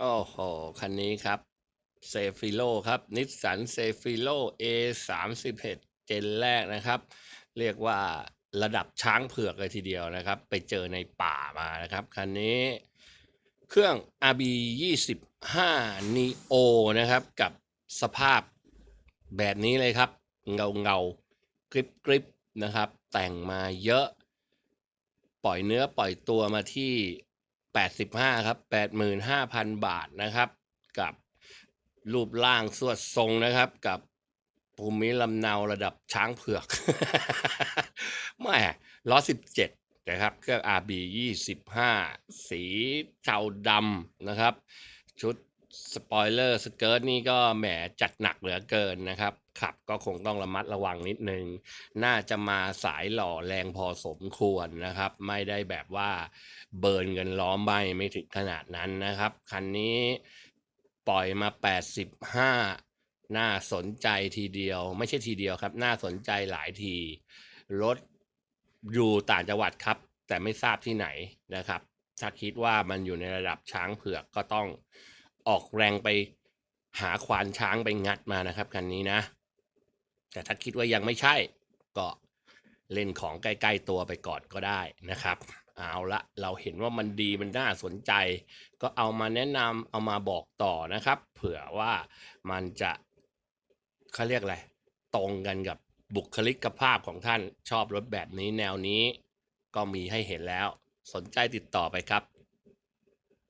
โอ้โห คันนี้ครับเซฟิโลครับนิสสันเซฟิโล A 3 1เจนแรกนะครับ เรียกว่าระดับช้างเผือกเลยทีเดียวนะครับ ไปเจอในป่ามานะครับ คันนี้เครื่อง RB 25 Neo นะครับ กับสภาพแบบนี้เลยครับ เงาเงากริบกริบนะครับ แต่งมาเยอะ ปล่อยเนื้อปล่อยตัวมาที่ 85ครับ85,000 บาทนะครับ กับรูปร่างสวดทรงนะครับ กับภูมิลำเนาระดับช้างเผือกแม่ล้อ17นะครับเครื่อง RB 25 สีเทาดำนะครับ ชุด สปอยเลอร์สเกิร์ตนี่ก็แหมจัดหนักเหลือเกินนะครับขับก็คงต้องระมัดระวังนิดนึง น่าจะมาสายหล่อแรงพอสมควรนะครับ ไม่ได้แบบว่าเบิร์นเงินล้อมใบไม่ถึงขนาดนั้นนะครับ คันนี้ปล่อยมา 85 น่าสนใจทีเดียว ไม่ใช่ทีเดียวครับ น่าสนใจหลายที รถอยู่ต่างจังหวัดครับ แต่ไม่ทราบที่ไหนนะครับ ถ้าคิดว่ามันอยู่ในระดับช้างเผือกก็ต้อง ออกแรงไปหาควานช้างไปงัดมานะครับคันนี้นะ แต่ถ้าคิดว่ายังไม่ใช่ ก็เล่นของใกล้ ๆ ตัวไปก่อนก็ได้นะครับ เอาละเราเห็นว่ามันดีมันน่าสนใจ ก็เอามาแนะนำเอามาบอกต่อนะครับ เผื่อว่ามันจะเขาเรียกอะไรตรงกันกับบุคลิกภาพของท่านชอบรถแบบนี้แนวนี้ ก็มีให้เห็นแล้ว สนใจติดต่อไปครับ